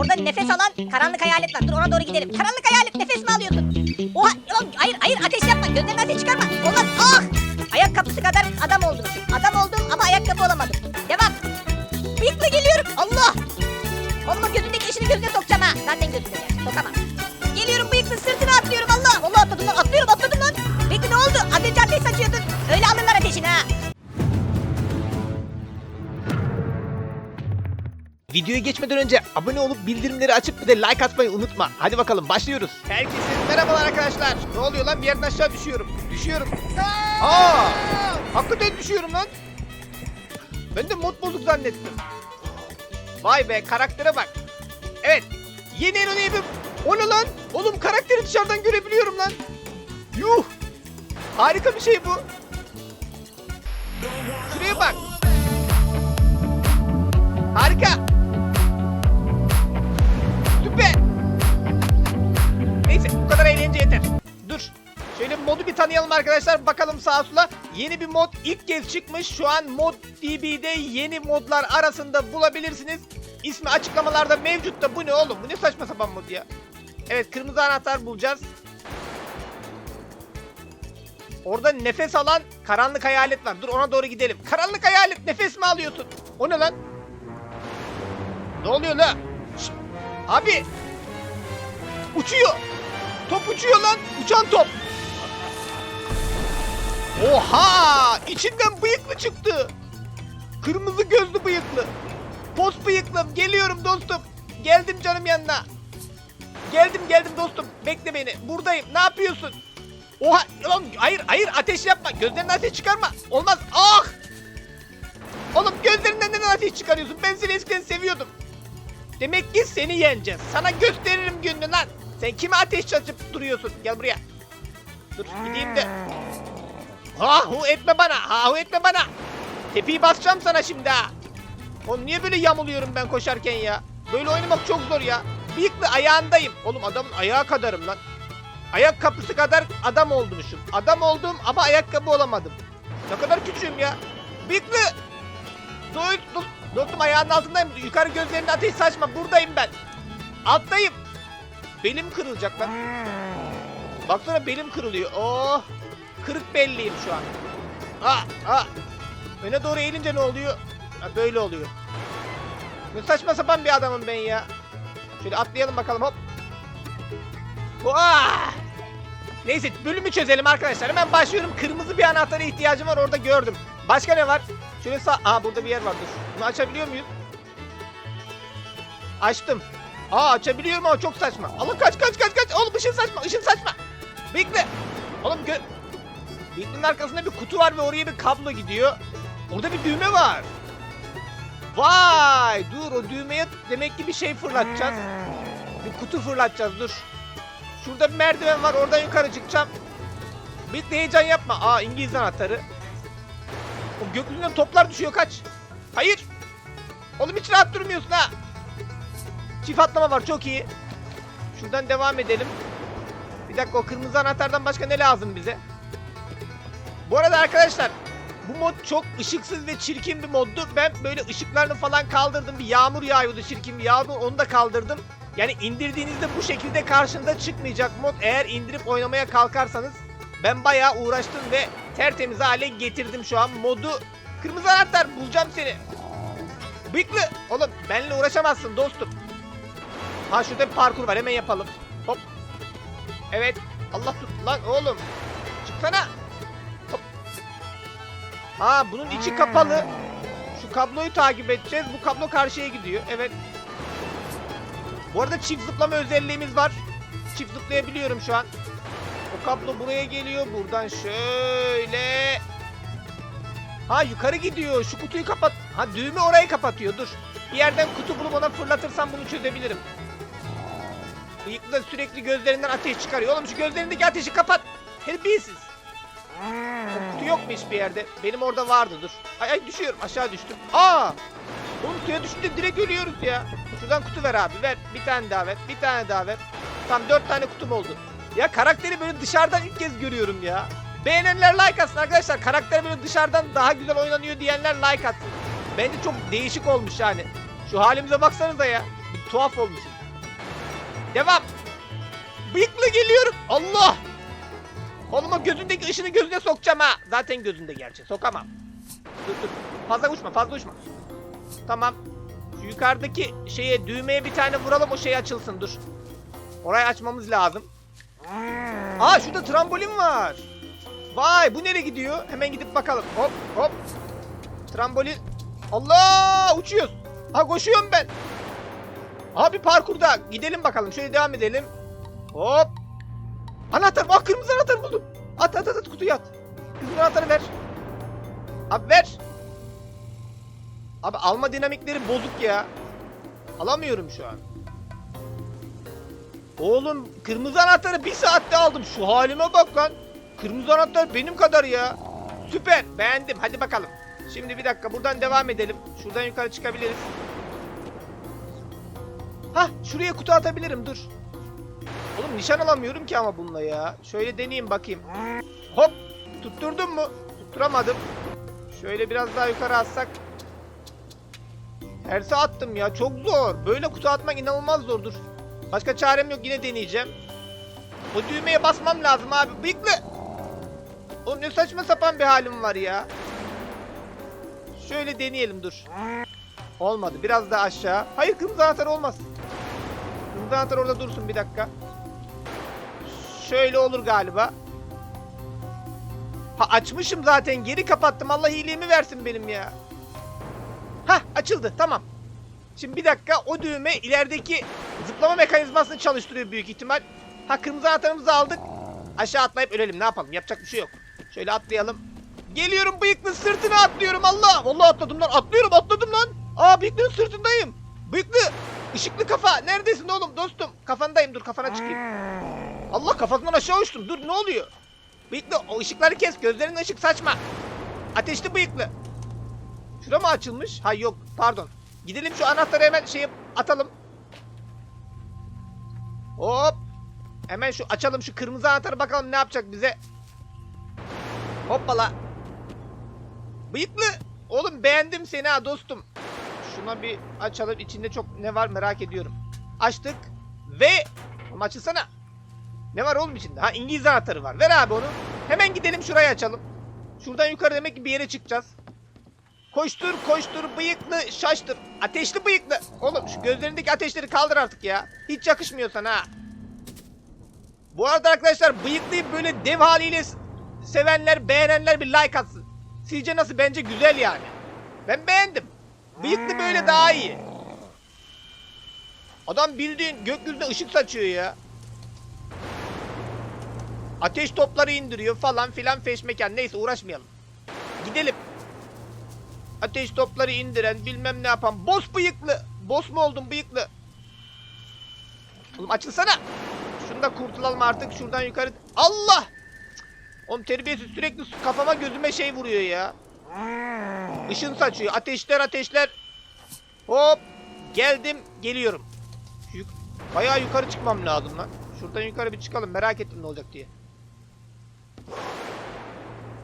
Orada nefes alan karanlık hayalet var. Dur ona doğru gidelim. Karanlık hayalet nefes mi alıyorsun? Oha lan hayır hayır ateş yapma. Gözlerinden ateş çıkarma. Olmaz. Ah! Ayakkabısı kadar adam oldum. Adam oldum ama ayakkabı olamadım. Devam. Bıyıklı geliyorum. Allah! Oğlum gözündeki işini gözüne sokacağım ha. Zaten gözünde ya. Sokamam. Geliyorum bıyıklı sırtına atlıyorum Allah. Allah atladım lan atlıyorum atladım lan. Peki ne oldu? Az önce ateş saçıyordun. Videoya geçmeden önce abone olup bildirimleri açıp bir de like atmayı unutma. Hadi bakalım başlıyoruz. Herkese merhabalar arkadaşlar. Ne oluyor lan bir yerden aşağı düşüyorum. Düşüyorum. Aa! Hakikaten düşüyorum lan. Ben de mod bozuk zannettim. Vay be karaktere bak. Evet. Yeni Enoname'im. O ne lan? Oğlum karakteri dışarıdan görebiliyorum lan. Yuh. Harika bir şey bu. Şuraya bak. Harika. Modu bir tanıyalım arkadaşlar. Bakalım sağa sola. Yeni bir mod ilk kez çıkmış. Şu an mod DB'de yeni modlar arasında bulabilirsiniz. İsmi açıklamalarda mevcut da bu ne oğlum? Bu ne saçma sapan mod ya? Evet kırmızı anahtar bulacağız. Orada nefes alan karanlık hayalet var. Dur ona doğru gidelim. Karanlık hayalet nefes mi alıyorsun? O ne lan? Ne oluyor la? Şşt! Abi! Uçuyor! Top uçuyor lan! Uçan top! Oha! İçinden bıyıklı çıktı! Kırmızı gözlü bıyıklı! Pos bıyıklım! Geliyorum dostum! Geldim canım yanına! Geldim geldim dostum! Bekle beni! Buradayım! Ne yapıyorsun? Oha! Lan hayır hayır ateş yapma! Gözlerinden ateş çıkarma! Olmaz! Ah! Oğlum gözlerinden neden ateş çıkarıyorsun? Ben seni eskiden seviyordum. Demek ki seni yeneceğiz. Sana gösteririm gününü lan. Sen kime ateş açıp duruyorsun? Gel buraya. Dur gideyim de. Ha hu etme bana. Ha hu etme bana. Tepiyi basacağım sana şimdi ha. Oğlum niye böyle yamuluyorum ben koşarken ya? Böyle oynamak çok zor ya. Bıyıklı ayağındayım. Oğlum adamın ayağı kadarım lan. Ayak kapısı kadar adam olmuşum. Adam oldum ama ayakkabı olamadım. Ne kadar küçüğüm ya. Bıyıklı. Dur. Dostum ayağının altındayım. Yukarı gözlerine ateş saçma. Buradayım ben. Alttayım. Belim kırılacak lan. Baksana belim kırılıyor. Oh. Kırık belliyim şu an. Ah, ah. Öne doğru eğilince ne oluyor? Ha, böyle oluyor. Ne saçma sapan bir adamım ben ya. Şöyle atlayalım bakalım hop. Ah! Neyse bölümü çözelim arkadaşlar. Hemen başlıyorum. Kırmızı bir anahtara ihtiyacım var orada gördüm. Başka ne var? Şöyle sağ... Aa burada bir yer var dur. Bunu açabiliyor muyuz? Açtım. Aa açabiliyorum ama çok saçma. Allah kaç kaç kaç kaç. Oğlum ışın saçma ışın saçma. Bekle. Oğlum gö... Beklenin arkasında bir kutu var ve oraya bir kablo gidiyor. Orada bir düğme var. Vay dur o düğmeye demek ki bir şey fırlatacağız. Bir kutu fırlatacağız dur. Şurada bir merdiven var oradan yukarı çıkacağım. Bir heyecan yapma. Aa İngiliz anahtarı. O gökyüzünden toplar düşüyor kaç. Hayır. Oğlum hiç rahat durmuyorsun ha. Çift atlama var çok iyi. Şuradan devam edelim. Bir dakika o kırmızı anahtardan başka ne lazım bize? Bu arada arkadaşlar bu mod çok ışıksız ve çirkin bir moddu. Ben böyle ışıklarını falan kaldırdım. Bir yağmur yağıyordu çirkin bir yağmur onu da kaldırdım. Yani indirdiğinizde bu şekilde karşında çıkmayacak mod. Eğer indirip oynamaya kalkarsanız ben bayağı uğraştım ve tertemiz hale getirdim şu an modu. Kırmızı anahtar bulacağım seni. Bıyıklı. Oğlum benimle uğraşamazsın dostum. Ha şurada bir parkur var hemen yapalım. Hop. Evet. Allah tut lan oğlum. Çıksana. Ha bunun içi kapalı. Şu kabloyu takip edeceğiz. Bu kablo karşıya gidiyor. Evet. Bu arada çift zıplama özelliğimiz var. Çift zıplayabiliyorum şu an. O kablo buraya geliyor. Buradan şöyle. Ha yukarı gidiyor. Şu kutuyu kapat. Ha düğme orayı kapatıyor. Dur. Bir yerden kutu bulup ona fırlatırsam bunu çözebilirim. Bıyıklı da sürekli gözlerinden ateş çıkarıyor. Oğlum şu gözlerindeki ateşi kapat. Terbiyesiz. Kutu yok mu hiçbir yerde? Benim orada vardı dur. Ay ay düşüyorum aşağı düştüm. Aa! Oğlum suya düşünce direkt ölüyoruz ya. Şuradan kutu ver abi ver. Bir tane daha ver. Bir tane daha ver. Tamam dört tane kutum oldu. Ya karakteri böyle dışarıdan ilk kez görüyorum ya. Beğenenler like atsın arkadaşlar. Karakter böyle dışarıdan daha güzel oynanıyor diyenler like atsın. Bence çok değişik olmuş yani. Şu halimize baksanıza ya. Bir tuhaf olmuşum. Devam. Bıyıklı geliyorum. Allah. Koluma gözündeki ışını gözüne sokacağım ha. Zaten gözünde gerçi. Sokamam. Dur dur. Fazla uçma fazla uçma. Tamam. Şu yukarıdaki şeye düğmeye bir tane vuralım o şey açılsın dur. Orayı açmamız lazım. Aa şurada trambolin var. Vay bu nereye gidiyor? Hemen gidip bakalım. Hop hop. Trambolin. Allah uçuyoruz. Ha koşuyorum ben. Abi parkurda gidelim bakalım. Şöyle devam edelim. Hop. Anahtar. Bak kırmızı anahtar buldum. At at at, at kutuya at. Kırmızı anahtarı ver. Abi ver. Abi alma dinamikleri bozuk ya. Alamıyorum şu an. Oğlum kırmızı anahtarı bir saatte aldım. Şu halime bak lan. Kırmızı anahtar benim kadar ya. Süper. Beğendim. Hadi bakalım. Şimdi bir dakika buradan devam edelim. Şuradan yukarı çıkabiliriz. Hah şuraya kutu atabilirim dur. Oğlum nişan alamıyorum ki ama bununla ya. Şöyle deneyeyim bakayım. Hop. Tutturdum mu? Tutturamadım. Şöyle biraz daha yukarı atsak. Terse attım ya. Çok zor. Böyle kutu atmak inanılmaz zordur. Başka çarem yok. Yine deneyeceğim. O düğmeye basmam lazım abi. Bıyıklı. Oğlum ne saçma sapan bir halim var ya. Şöyle deneyelim dur. Olmadı. Biraz daha aşağı. Hayır kırmızı anahtar olmaz. Kırmızı anahtar orada dursun bir dakika. Şöyle olur galiba. Ha açmışım zaten. Geri kapattım. Allah iyiliğimi versin benim ya. Ha açıldı. Tamam. Şimdi bir dakika o düğme ilerideki zıplama mekanizmasını çalıştırıyor büyük ihtimal. Ha kırmızı anahtarımızı aldık. Aşağı atlayıp ölelim. Ne yapalım? Yapacak bir şey yok. Şöyle atlayalım. Geliyorum bıyıklı sırtına atlıyorum Allah. Vallahi atladım lan. Atlıyorum atladım lan. Aa bıyıklının sırtındayım. Bıyıklı. Işıklı kafa. Neredesin oğlum dostum? Kafandayım dur kafana çıkayım. Allah kafasından aşağı uçtum. Dur ne oluyor? Bıyıklı o ışıkları kes. Gözlerin ışık saçma. Ateşli bıyıklı. Şura mı açılmış? Ha yok pardon. Gidelim şu anahtarı hemen şey atalım. Hop. Hemen şu açalım şu kırmızı anahtarı bakalım ne yapacak bize. Hoppala. Bıyıklı. Oğlum beğendim seni ha dostum. Şuna bir açalım. İçinde çok ne var merak ediyorum. Açtık. Ve... Oğlum açılsana. Ne var oğlum içinde? Ha İngiliz anahtarı var. Ver abi onu. Hemen gidelim şurayı açalım. Şuradan yukarı demek ki bir yere çıkacağız. Koştur koştur bıyıklı şaştır. Ateşli bıyıklı. Oğlum şu gözlerindeki ateşleri kaldır artık ya. Hiç yakışmıyor sana ha. Bu arada arkadaşlar bıyıklıyı böyle dev haliyle sevenler, beğenenler bir like atsın. Sizce nasıl? Bence güzel yani. Ben beğendim. Bıyıklı böyle daha iyi. Adam bildiğin gökyüzüne ışık saçıyor ya. Ateş topları indiriyor falan filan feşmekan. Neyse uğraşmayalım. Gidelim. Ateş topları indiren bilmem ne yapan. Boss bıyıklı. Boss mu oldun bıyıklı? Oğlum açılsana. Şunu da kurtulalım artık. Şuradan yukarı. Allah! Oğlum terbiyesiz sürekli kafama gözüme şey vuruyor ya. Işın saçıyor. Ateşler ateşler. Hop. Geldim. Geliyorum. Yuk- Bayağı yukarı çıkmam lazım lan. Şuradan yukarı bir çıkalım. Merak ettim ne olacak diye.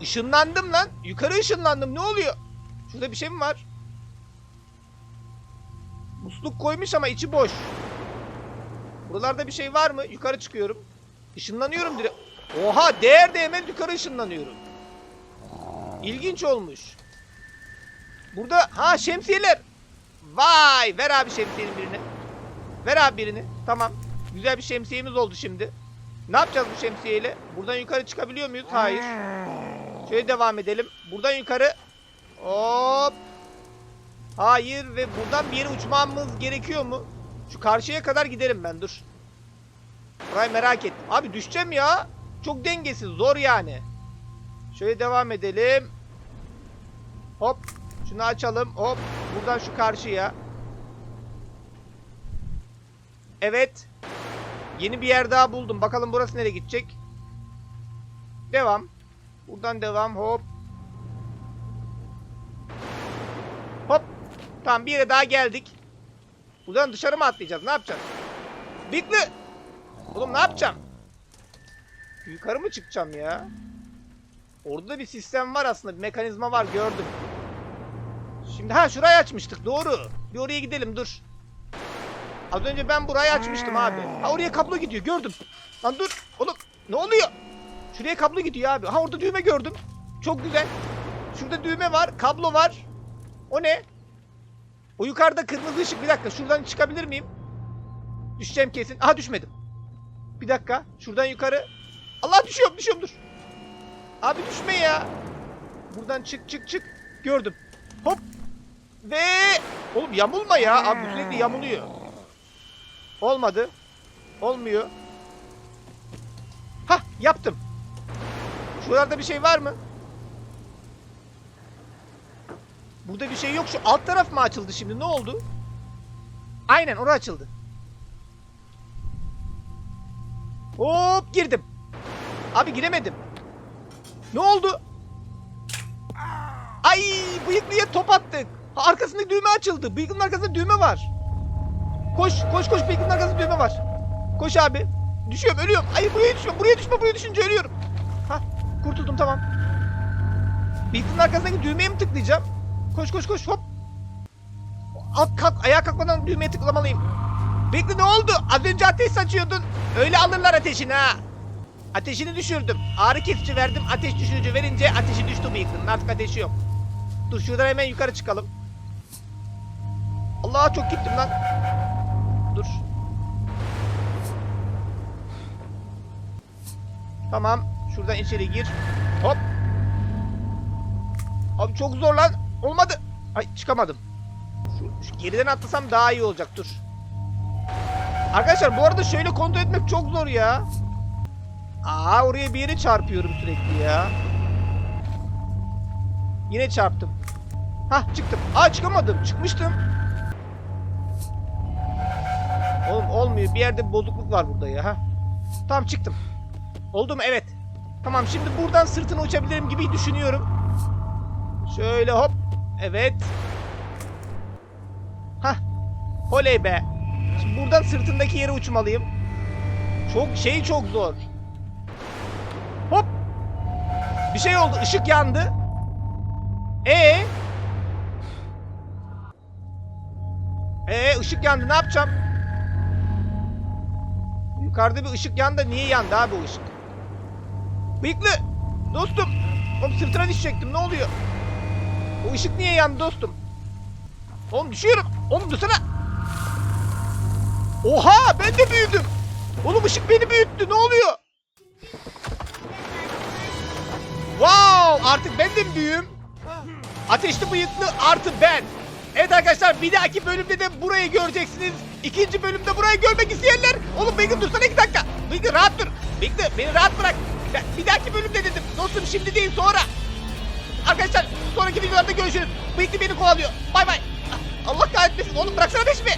Işınlandım lan. Yukarı ışınlandım. Ne oluyor? Şurada bir şey mi var? Musluk koymuş ama içi boş. Buralarda bir şey var mı? Yukarı çıkıyorum. Işınlanıyorum direkt. Oha değer değmez yukarı ışınlanıyorum. İlginç olmuş. Burada ha şemsiyeler. Vay ver abi şemsiyenin birini. Ver abi birini. Tamam. Güzel bir şemsiyemiz oldu şimdi. Ne yapacağız bu şemsiyeyle? Buradan yukarı çıkabiliyor muyuz? Hayır. Şöyle devam edelim. Buradan yukarı. Hop. Hayır ve buradan bir yere uçmamız gerekiyor mu? Şu karşıya kadar giderim ben dur. Burayı merak ettim. Abi düşeceğim ya. Çok dengesiz zor yani. Şöyle devam edelim. Hop. Şunu açalım. Hop. Buradan şu karşıya. Evet. Yeni bir yer daha buldum. Bakalım burası nereye gidecek. Devam. Buradan devam. Hop. Hop. Tamam bir yere daha geldik. Buradan dışarı mı atlayacağız? Ne yapacağız? Bikli. Oğlum ne yapacağım? Yukarı mı çıkacağım ya? Orada da bir sistem var aslında. Bir mekanizma var gördüm. Şimdi ha şurayı açmıştık. Doğru. Bir oraya gidelim dur. Az önce ben burayı açmıştım abi. Ha oraya kablo gidiyor gördüm. Lan dur oğlum ne oluyor? Şuraya kablo gidiyor abi. Ha orada düğme gördüm. Çok güzel. Şurada düğme var, kablo var. O ne? O yukarıda kırmızı ışık. Bir dakika şuradan çıkabilir miyim? Düşeceğim kesin. Aha düşmedim. Bir dakika. Şuradan yukarı. Allah düşüyorum düşüyorum dur. Abi düşme ya. Buradan çık çık çık. Gördüm. Hop. Ve oğlum yamulma ya. Abi sürekli yamuluyor. Olmadı. Olmuyor. Hah yaptım. Şuralarda bir şey var mı? Burada bir şey yok. Şu alt taraf mı açıldı şimdi? Ne oldu? Aynen orası açıldı. Hop girdim. Abi giremedim. Ne oldu? Ay bıyıklıya top attık. Ha, arkasında düğme açıldı. Bıyıklının arkasında düğme var. Koş koş koş bıyıklının arkasında düğme var. Koş abi. Düşüyorum ölüyorum. Ay buraya düşüyorum. Buraya düşme buraya düşünce ölüyorum. Ha kurtuldum tamam. Bıyıklının arkasındaki düğmeye mi tıklayacağım? Koş koş koş hop. At kalk ayağa kalkmadan düğmeye tıklamalıyım. Bekle ne oldu? Az önce ateş saçıyordun. Öyle alırlar ateşini ha. Ateşini düşürdüm. Ağrı kesici verdim. Ateş düşürücü verince ateşi düştü bıyıklının. Artık ateşi yok. Dur şuradan hemen yukarı çıkalım. Allah çok gittim lan. Dur. Tamam. Şuradan içeri gir. Hop. Abi çok zor lan. Olmadı. Ay çıkamadım. Şu, şu geriden atlasam daha iyi olacak. Dur. Arkadaşlar bu arada şöyle kontrol etmek çok zor ya. Aa oraya bir yere çarpıyorum sürekli ya. Yine çarptım. Hah çıktım. Aa çıkamadım. Çıkmıştım. Olmuyor. Bir yerde bir bozukluk var burada ya. Ha. Tamam çıktım. Oldu mu? Evet. Tamam şimdi buradan sırtına uçabilirim gibi düşünüyorum. Şöyle hop. Evet. Hah. Oley be. Şimdi buradan sırtındaki yere uçmalıyım. Çok şey çok zor. Hop. Bir şey oldu. Işık yandı. Ee? Ee ışık yandı. Ne yapacağım? Yukarıda bir ışık yandı. Niye yandı abi o ışık? Bıyıklı. Dostum. Oğlum sırtına düşecektim. Ne oluyor? O ışık niye yandı dostum? Oğlum düşüyorum. Oğlum dursana. Oha ben de büyüdüm. Oğlum ışık beni büyüttü. Ne oluyor? Wow artık ben de mi büyüğüm? Ateşli bıyıklı artı ben. Evet arkadaşlar bir dahaki bölümde de burayı göreceksiniz. İkinci bölümde burayı görmek isteyenler. Oğlum Bıyıklı dursana iki dakika. Bıyıklı rahat dur. Bıyıklı beni rahat bırak. Bir dahaki bölümde dedim. Dostum şimdi değil sonra. Arkadaşlar sonraki videolarda görüşürüz. Bıyıklı beni kovalıyor. Bay bay. Allah kahretmesin oğlum bıraksana peşimi.